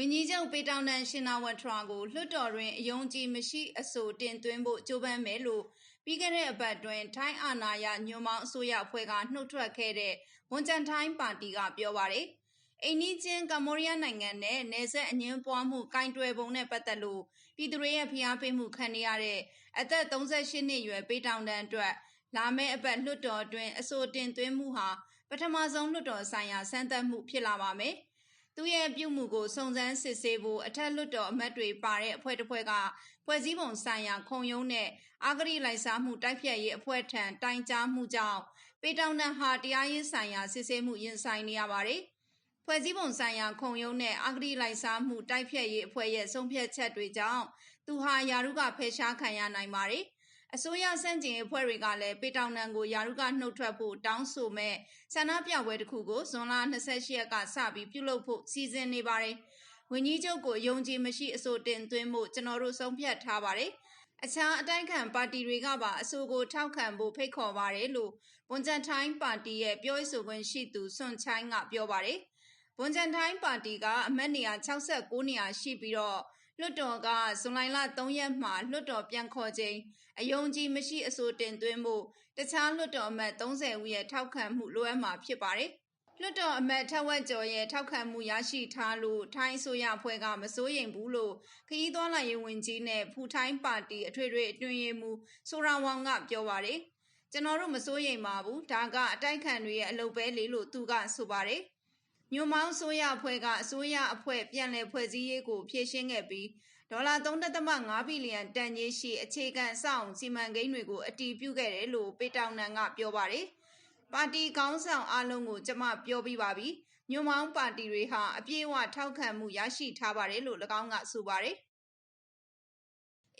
ပေတောင်တန်ရှင်နာဝထရာကိုလွှတ်တော်တွင်အယုံကြည်မရှိအဆိုတင်သွင်းဖို့ကြိုးပမ်းမယ်လို့ပြီးခဲ့တဲ့အပတ်တွင်ထိုင်းအာဏာရညွန်မောင်းအစိုးရအဖွဲ့ကနှုတ်ထွက်ခဲ့တဲ့ဝန်ကျန်ထိုင်းပါတီကပြောပါတယ်။အိန္ဒိချင်းကမ္ဘောဒီးယားနိုင်ငံနဲ့နယ်စပ်အငင်းပွားမှုကင်တွယ်ပုံနဲ့ပတ်သက်လို့ပြည်သူတွေရဲ့ဖိအားပေးမှုခံနေရတဲ့အသက်38နှစ်အရွယ်ပေတောင်တန်အတွက်လာမယ့်အပတ်လွှတ်တော်တွင်အဆိုတင်သွင်းမှုဟာပထမဆုံးလွှတ်တော်ဆိုင်ရာစမ်းသပ်မှုဖြစ်လာပါမယ်။ သူရဲ့ပြုမှုကိုစုံစမ်းစစ်ဆေးဖို့အထက်လွှတ်တော်အမတ်တွေပါတဲ့အဖွဲ့တစ်ဖွဲ့ကဖွဲ့စည်းပုံဆိုင်ရာခုံရုံးနဲ့အာဂရိလိုက်စားမှုတိုက်ဖြတ်ရေးအဖွဲ့ထံတိုင်ကြားမှုကြောင့်ပေတောင်တန်ဟာတရားရေးဆိုင်ရာစစ်ဆေးမှုရင်ဆိုင်နေရပါတယ်။ဖွဲ့စည်းပုံဆိုင်ရာခုံရုံးနဲ့အာဂရိလိုက်စားမှုတိုက်ဖြတ်ရေးအဖွဲ့ရဲ့ဆုံးဖြတ်ချက်တွေကြောင့်သူဟာယာရုကဖယ်ရှားခံရနိုင်ပါတယ်။ အစိုးရစန့်ကျင်အဖွဲ့တွေကလည်းပေတောင်နံကိုယာရုကနှုတ်ထွက်ဖို့တောင်းဆိုမဲ့ဆန္ဒပြပွဲတစ်ခုကိုဇွန်လ28ရက်ကစပြီးပြုလုပ်ဖို့စီစဉ်နေပါတယ်။ဝန်ကြီးချုပ်ကိုယုံကြည်မရှိအဆိုတင်သွင်းဖို့ကျွန်တော်တို့ဆုံးဖြတ်ထားပါတယ်။အခြားအတိုက်ခံပါတီတွေကပါအဆိုကိုထောက်ခံဖို့ဖိတ်ခေါ်ပါတယ်လို့ဝန်ကျန်ထိုင်းပါတီရဲ့ပြောရေးဆိုခွင့်ရှိသူဆွန်ချိုင်းကပြောပါတယ်။ဝန်ကျန်ထိုင်းပါတီကအမတ်နေရာ69နေရာရှိပြီးတော့ လွှတ်တော်ကဇွန်လ3ရက်မှာလွှတ်တော်ပြန်ခေါ်ချိန်အယုံကြည်မရှိအဆိုတင်သွင်းဖို့တခြားလွှတ်တော်အမတ်30ဦးရဲ့ထောက်ခံမှုလိုအပ်မှာဖြစ်ပါတယ်။လွှတ်တော်အမတ်ထက်ဝက်ကျော်ရဲ့ထောက်ခံမှုရရှိထားလို့ထိုင်းအစိုးရအဖွဲ့ကမစိုးရိမ်ဘူးလို့ခရီးသွားလာရေးဝန်ကြီးနဲ့ဖူထိုင်းပါတီအထွေထွေအတွင်းရေးမှူးဆိုရာဝမ်ကပြောပါတယ်။ကျွန်တော်တို့မစိုးရိမ်ပါဘူး။ဒါကအတိုက်ခံတွေရဲ့အလုပ်ပဲလေလို့သူကဆိုပါတယ်။ ညွန်မောင်းဆိုရအဖွဲ့ကအစိုးရအဖွဲ့ပြန်လည်ဖွဲ့စည်းရေးကိုဖြည့်ရှင်းခဲ့ပြီးဒေါ်လာ3.5ဘီလီယံတန်ကြီးရှိအခြေခံအဆောက်အုံစီမံကိန်းတွေကိုအတည်ပြုခဲ့တယ်လို့ပေတောင်နန်ကပြောပါတယ်။ပါတီကောင်းဆောင်အလုံးကိုကျမပြောပြီးပါပြီ။ညွန်မောင်းပါတီတွေဟာအပြည့်အဝထောက်ခံမှုရရှိထားပါတယ်လို့၎င်းကဆိုပါတယ်။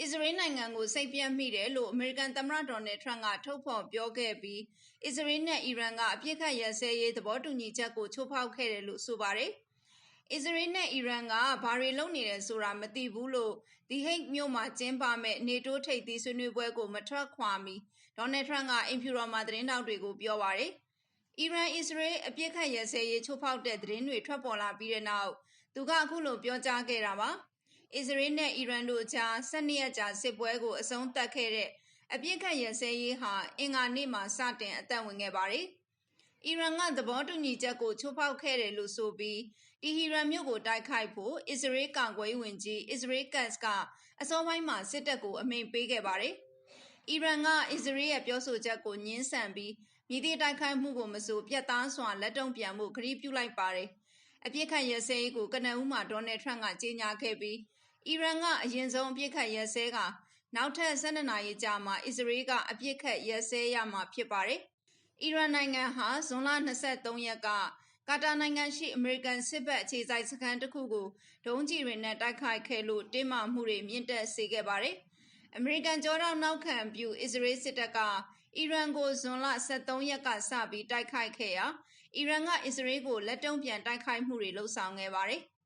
အစ္စရေးနိုင်ငံကိုစိတ်ပြတ်မိတယ်လို့အမေရိကန်သမ္မတဒေါ်နယ်ထရန့်ကထုတ်ဖော်ပြောခဲ့ပြီးအစ္စရေးနဲ့အီရန်ကအပြစ်ခတ်ရစဲရေးသဘောတူညီချက်ကိုချိုးဖောက်ခဲ့တယ်လို့ဆိုပါတယ်။အစ္စရေးနဲ့အီရန်ကဘာတွေလုပ်နေတယ်ဆိုတာမသိဘူးလို့ဒီဟိတ်မြို့မှာကျင်းပမဲ့နေတိုးထိပ်သီးဆွေးနွေးပွဲကိုမထွက်ခွာမီဒေါ်နယ်ထရန့်ကအင်ဖြူတော်မှာသတင်းတောက်တွေကိုပြောပါတယ်။အီရန်အစ္စရေးအပြစ်ခတ်ရစဲရေးချိုးဖောက်တဲ့သတင်းတွေထွက်ပေါ်လာပြီးတဲ့နောက်သူကအခုလိုပြောကြားခဲ့တာပါ။ အစ္စရေးနဲ့အီရန်တို့ကြား12ရက်ကြာစစ်ပွဲကိုအဆုံးသတ်ခဲ့တဲ့အပြစ်ခတ်ရစဲရေးဟာအင်္ဂါနေ့မှာစတင်အသက်ဝင်ခဲ့ပါတယ်။အီရန်ကသဘောတူညီချက်ကိုချိုးဖောက်ခဲ့တယ်လို့ဆိုပြီးတီဟီရန်မြို့ကိုတိုက်ခိုက်ဖို့အစ္စရေးကာကွယ်ဝင်ကြီးအစ္စရေးကတ်ကအစောပိုင်းမှာစစ်တပ်ကိုအမိန့်ပေးခဲ့ပါတယ်။အီရန်ကအစ္စရေးရဲ့ပြောဆိုချက်ကိုညှင်းဆန်ပြီးမြည်သည့်တိုက်ခိုက်မှုကိုမဆိုပြတ်သားစွာလက်တုံ့ပြန်မှုခရီးပြုလိုက်ပါတယ်။အပြစ်ခတ်ရစဲရေးကိုကနအူးမှာဒေါ်နယ်ထရန့်ကကြေညာခဲ့ပြီး အီရန်က အရင်ဆုံး အပြစ်ခတ်ရဲစဲကနောက်ထပ်12နာရီကြာမှအစ္စရေးက အပြစ်ခတ်ရဲစဲရမှာ ဖြစ်ပါတယ်။အီရန်နိုင်ငံဟာ ဇွန်လ23ရက်က ကာတာနိုင်ငံရှိ အမေရိကန် စစ်ဘက်အခြေစိုက်စခန်းတစ်ခုကို ဒုံးကျည်တွေနဲ့ တိုက်ခိုက်ခဲ့လို့ တင်းမာမှုတွေ မြင့်တက်စေခဲ့ပါတယ်။အမေရိကန်ကြောတောင်နောက်ခံပြု အစ္စရေးစစ်တပ်က အီရန်ကို ဇွန်လ23ရက်ကစပြီး တိုက်ခိုက်ခဲ့ရာ အီရန်က အစ္စရေးကို လက်တုံ့ပြန်တိုက်ခိုက်မှုတွေလှုံ့ဆော်ခဲ့ပါတယ်။